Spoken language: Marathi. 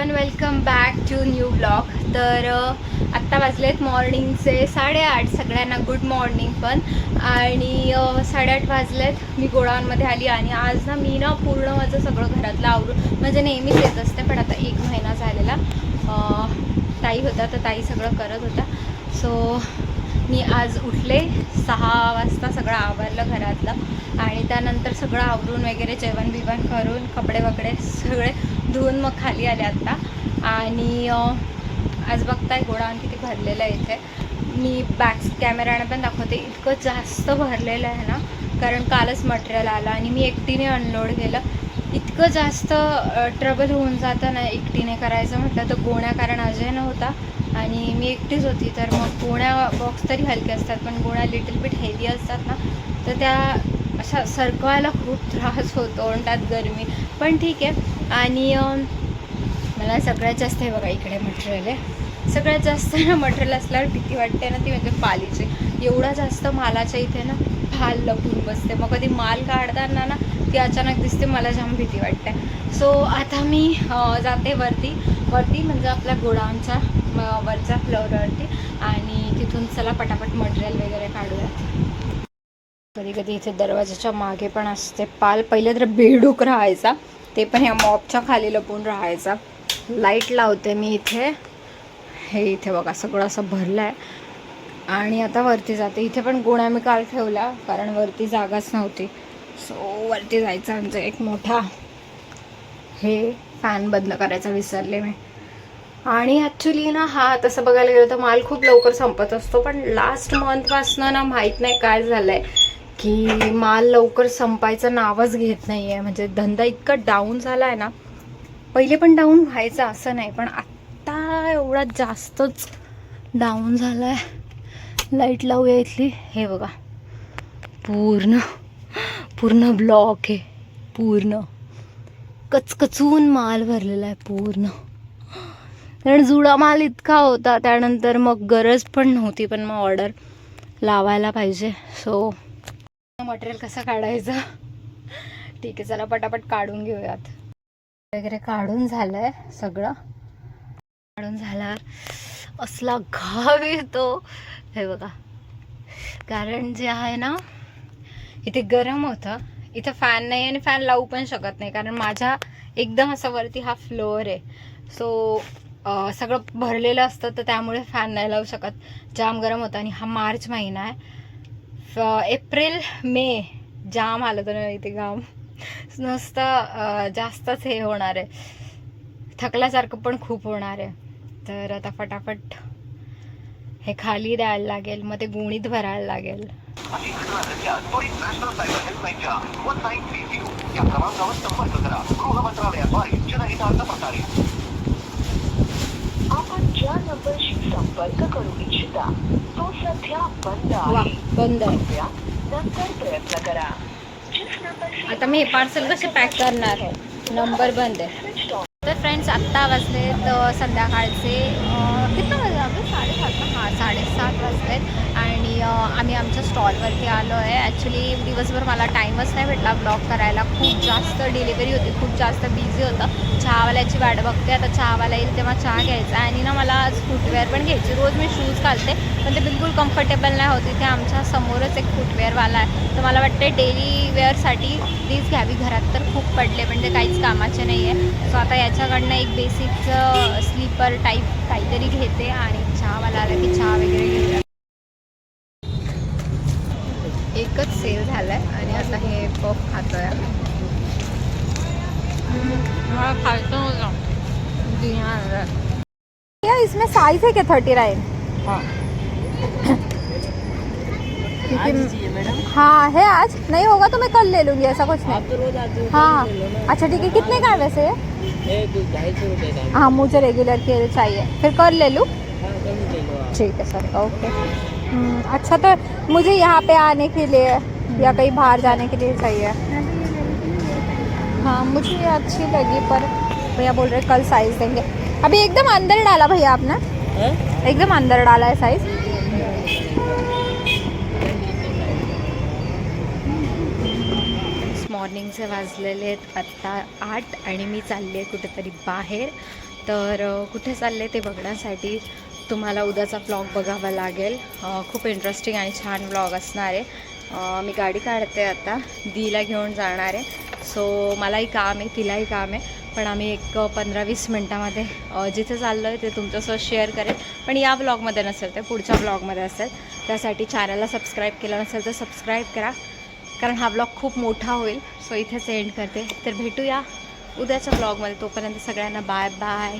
Everyone welcome back to new blog तर आत्ता वाजलेत मॉर्निंगचे साडेआठ सगळ्यांना गुड मॉर्निंग पण. आणि साडेआठ वाजलेत मी गोडाऊनमध्ये आली आणि आज ना मी ना पूर्ण माझं सगळं घरातलं आवरून म्हणजे नेहमीच येत असते पण आता एक महिना झालेला. ताई होता तर ताई सगळं करत होता सो मी आज उठले सहा वाजता सगळं आवरलं घरातलं. आणि त्यानंतर सगळं आवरून वगैरे जेवण बिवण करून कपडे वगैरे सगळे धुवून मग खाली आले आत्ता आणि आज बघताय गोडाऊन किती भरलेलं आहे इथे. मी बॅक्स कॅमेराने पण दाखवते. इतकं जास्त भरलेलं आहे ना कारण कालच मटेरियल आलं आणि मी एकटीने अनलोड केलं. इतकं जास्त ट्रबल होऊन जातं ना एकटीने करायचं म्हटलं तर गोण्या कारण अजय नव्हता. आणि मी एकटीच होती तर मग गोण्या बॉक्स तरी हलके असतात पण गोण्या लिटल बिट हेवी असतात ना तर त्या अशा सरकवायला खूप त्रास होतो तोंडात त्यात गरमी. पण ठीक आहे. आणि मला सगळ्यात जास्त हे बघा इकडे मटेरियल आहे. सगळ्यात जास्त ना मटेरियल असल्यावर भीती वाटते ना ती म्हणजे पालीची. एवढा जास्त मालाच्या इथे ना फाल लपून बसते. मग कधी माल काढताना ना ती अचानक दिसते मला जाम भीती वाटते. सो आता मी जाते वरती. वरती म्हणजे आपल्या गोडाऊनच्या वरच्या फ्लोअरवरती आणि तिथून चला पटापट मटेरियल वगैरे काढूयात कधी कधी इथे दरवाजाच्या मागे पण असते. पाल पहिले तर बेडूक राहायचा ते पण ह्या मॉपच्या खाली लपून राहायचा. लाइट लावते मी इथे. हे इथे बघा सगळं असं भरलं आहे आणि आता वरती जाते. इथे पण गोण्या मी काल ठेवल्या कारण वरती जागाच नव्हती. सो वरती जायचं आमचं एक मोठा हे फॅन बंद करायचा विसरले मी. आणि ॲक्च्युली ना हा तसं बघायला गेलं तर माल खूप लवकर संपत असतो. पण लास्ट मंथपासनं ना माहीत नाही काय झालं आहे की माल लवकर संपायचं नावच घेत नाही आहे म्हणजे धंदा इतका डाऊन झाला आहे ना पहिले पण डाऊन व्हायचा असं नाही पण आत्ता एवढा जास्तच डाऊन झाला आहे लाइट लावूया इथली. हे बघा. पूर्ण पूर्ण ब्लॉक आहे. पूर्ण. कचकचून माल भरलेला आहे पूर्ण. कारण जुडा माल इतका होता त्यानंतर मग गरज पण नव्हती पण मग ऑर्डर लावायला पाहिजे. सो मटेरियल कसं काढायचं? ठीक आहे चला पटापट काढून घेऊयात. वगैरे काढून झालंय सगळं. काढून झाल्यावर असला घाव येतो. हे बघा. कारण जे आहे ना इथे गरम होतं. इथं फॅन नाही आणि फॅन लावू पण शकत नाही. कारण माझ्या एकदम असं वरती हा फ्लोअर आहे. सो सगळं भरलेलं असतं तर त्यामुळे फॅन नाही लावू शकत. जाम गरम होतं आणि हा मार्च महिना आहे. एप्रिल मे जाम आलं तर इथे घाम. नुसतं जास्तच हे होणार आहे. थकल्यासारखं पण खूप होणार आहे. तर आता फटाफट हे खाली द्यायला लागेल मग ते गुणीत भरायला लागेल. या क्रमांकावर संपर्क करा. गृह मंत्रालयाद्वारे जनहितार्थ प्रसारित. आपण ज्या नंबरशी संपर्क करू इच्छिता तो सध्या बंद वा आहे. बंद आहे. कृपया नंतर प्रयत्न करा. जिस आता मी हे पार्सल कसे पॅक करणार नंबर बंद आहे. स्विच तर फ्रेंड्स आत्ता वाजले तर संध्याकाळचे किती वाजले आम्ही साडेसात ना? हां साडेसात वाजलेत आणि आम्ही आमच्या स्टॉलवरती आलो आहे. ॲक्च्युली दिवसभर मला टाईमच नाही भेटला ब्लॉग करायला. खूप जास्त डिलिव्हरी होती. खूप जास्त बिझी होतं. चहावाल्याची वाट बघते. आता चहावाला येईल तेव्हा चहा घ्यायचा. आणि ना मला आज फुटवेअर पण घ्यायची. रोज मी शूज घालते पण ते बिलकुल कम्फर्टेबल नाही होते. ते आमच्या समोरच एक फुटवेअरवाला आहे. तर मला वाटते डेली वेअरसाठी प्लीज घ्यावी. घरात तर खूप पडले पण ते काहीच कामाचे नाही आहे सो आता याच्याकडनं एक बेसिकचं स्लीपर टाईप काहीतरी घेते आणि चहावाला आला की चहा वगैरे घेऊया. एकच सेल झालाय आणि आता हे पफ खातो आहे मला खायचं इसमें साइज़ है क्या थर्टी नाइन हाँ है आज। नहीं होगा तो मैं कल ले लूँगी ऐसा कुछ नहीं। तो रोज आते हो हाँ। अच्छा ठीक है। कितने का है वैसे? ये हाँ। मुझे रेगुलर के चाहिए। फिर कल ले लूँ? हाँ ठीक है सर। ओके। हम्म, अच्छा तो मुझे यहाँ पे आने के लिए या कहीं बाहर जाने के लिए चाहिए। हाँ मुझे ये अच्छी लगी पर भैया बोल रहे कल साइज देंगे। अभी एकदम अंदर डाला भैया आपने? एकदम अंदर डाला है साइज मॉर्निंगचे वाजलेले आहेत आत्ता आठ आणि मी चालली आहे कुठेतरी बाहेर. तर कुठे चालले ते बघण्यासाठी तुम्हाला उद्याचा व्लॉग बघावा लागेल. खूप इंटरेस्टिंग आणि छान व्लॉग असणार आहे. मी गाडी काढते आता. दीला घेऊन जाणार आहे. सो मलाही काम आहे तिलाही काम आहे. पण आम्ही एक पंधरा वीस मिनटामध्ये जिथे चाललो आहे ते तुमच्यासोबत शेअर करेल पण या ब्लॉगमध्ये नसेल ते पुढच्या ब्लॉगमध्ये असेल. त्यासाठी चॅनलला सबस्क्राईब केलं नसेल तर सबस्क्राईब करा. कारण हा ब्लॉग खूप मोठा होईल. सो इथेच एंड करते. तर भेटूया उद्याच्या ब्लॉगमध्ये. तोपर्यंत सगळ्यांना बाय बाय